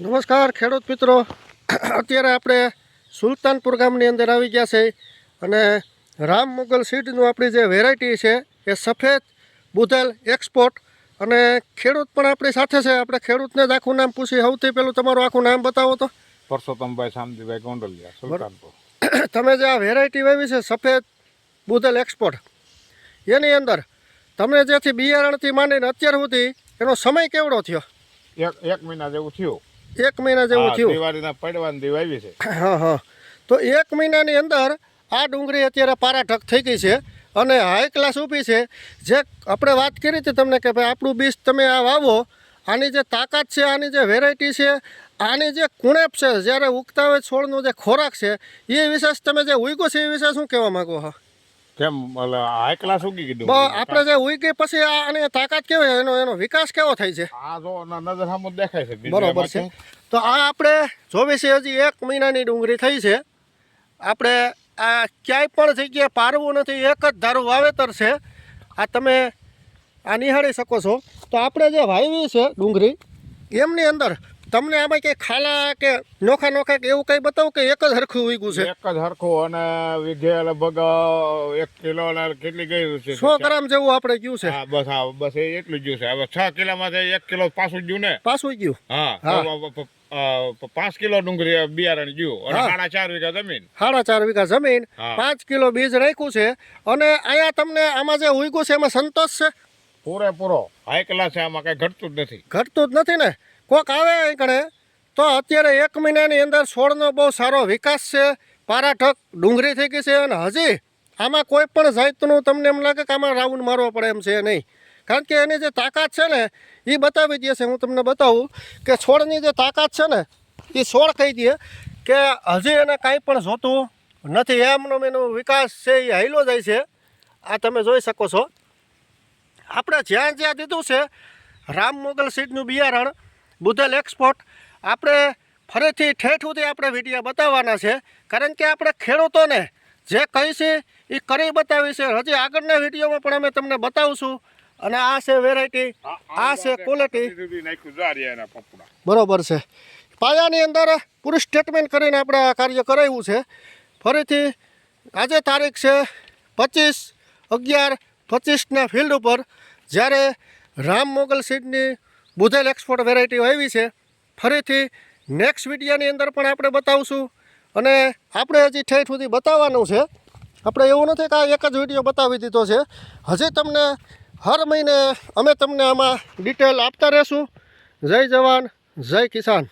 નમસ્કાર ખેડૂત મિત્રો. અત્યારે આપણે સુલતાનપુર ગામની અંદર આવી ગયા છે અને રામ મુગલ સીડનું આપણી જે વેરાયટી છે એ સફેદ બુધેલ એક્સપોર્ટ અને ખેડૂત પણ આપણી સાથે છે. આપણે ખેડૂતને જ આખું નામ પૂછી સૌથી પહેલું તમારું આખું નામ બતાવો તો. પરસોત્તમભાઈ શાંતિભાઈ ગોંડલિયા સુલતાનપુર. તમે જે આ વેરાયટી વાવી છે સફેદ બુધેલ એક્સપોર્ટ એની અંદર તમે જેથી બિયારણથી માંડીને અત્યાર સુધી એનો સમય કેવડો થયો? એક એક મહિના જેવું થયું. એક મહિના જેવું થયું. દિવાળીના પડવાની દિવાળી છે. હા હા તો એક મહિનાની અંદર આ ડુંગળી અત્યારે પારાઠક થઈ ગઈ છે અને હાઈ ક્લાસ ઊભી છે. જે આપણે વાત કરી હતી તમને કે ભાઈ આપણું બીજ તમે આ વાવો આની જે તાકાત છે આની જે વેરાયટી છે આની જે કુણેપ છે જ્યારે ઉગતા હોય છોડનો જે ખોરાક છે એ વિશેષ તમે જે ઉગ્યો છે એ વિશે શું કહેવા માંગો હા કેમ હાઈ ક્લાસ ઉગી ગયું આપણે જે ઉગી પછી આની તાકાત કેવી એનો એનો વિકાસ કેવો થાય છે? આ જો નજર સામે દેખાય છે બરોબર છે. તો આ આપણે જોવી છે હજી એક મહિનાની ડુંગળી થઈ છે. આપણે આ ક્યાંય પણ જગ્યાએ પારવું નથી એક જ ધારું વાવેતર છે. આ તમે આ નિહાળી શકો છો. તો આપણે જે વાવી છે ડુંગળી એમની અંદર તમને આમાં કઈ ખાલા કે નોખા નોખા કે એવું કંઈ બતાવું કે એક જ હરખું ઉગ્યું છે? એક જ હરખું અને વીઘે લગભગ એક કિલો ને કેટલી ગયું છે? સો ગ્રામ જેવું આપણે ગયું છે. હા બસ હા બસ એ એટલું ગયું છે. હવે છ કિલોમાં તો એક કિલો પાછું ગયું ને? પાછું ગયું. હા પાંચ કિલો ડુંગળી બિયારણ ગયું. અને સાડા ચાર વીઘા જમીન. સાડા ચાર વીઘા જમીન પાંચ કિલો બીજ રાખ્યું છે. અને અહીંયા તમને આમાં જે ઉગ્યું છે એમાં સંતોષ છે? પૂરેપૂરો. હાઈ ક્લાસ છે આમાં કઈ ઘટતું જ નથી. ઘટતું જ નથી ને? કોક આવે અહીં કણે તો અત્યારે એક મહિનાની અંદર છોડનો બહુ સારો વિકાસ છે. પારાઠક ડુંગળી થઈ ગઈ છે અને હજી આમાં કોઈ પણ જાતનું તમને એમ લાગે કે આમાં રાઉન્ડ મારવો પડે એમ છે નહીં. કારણ કે એની જે તાકાત છે ને એ બતાવી દે છે. હું તમને બતાવું કે છોડની જે તાકાત છે ને એ છોડ કહી દે કે હજી એને કાંઈ પણ જોતું નથી. એમનો એનો વિકાસ છે એ હાઈલો જાય છે. આ તમે જોઈ શકો છો. આપણે જ્યાં જ્યાં દીધું છે, રામ મોગલ સીડનું બિયારણ બુધેલ એક્સપોર્ટ. આપણે ફરીથી ઠેઠ સુધી આપણે વીડિયો બતાવવાના છે. કારણ કે આપણે ખેડૂતોને જે કહી છે એ કરી બતાવી છે. હજી આગળના વિડીયોમાં પણ અમે તમને બતાવશું. અને આ છે વેરાયટી આ છે ક્વોલિટી બરોબર છે. પાયાની અંદર પૂરું સ્ટેટમેન્ટ કરીને આપણે આ કાર્ય કરાવ્યું છે. ફરીથી આજે તારીખ છે પચીસ અગિયાર પચીસના ફિલ્ડ ઉપર. જ્યારે રામ મોગલ સીડની બુધેલ એક્સપોર્ટ વેરાયટી આવી છે. ફરીથી નેક્સ્ટ વિડીયાની અંદર પણ આપણે બતાવશું. અને આપણે હજી ઠેઠ સુધી બતાવવાનું છે. આપણે એવું નથી કે આ એક જ વીડિયો બતાવી દીધો છે. હજી તમને હર મહિને અમે તમને આમાં ડિટેલ આપતા રહેશું. જય જવાન, જય કિસાન.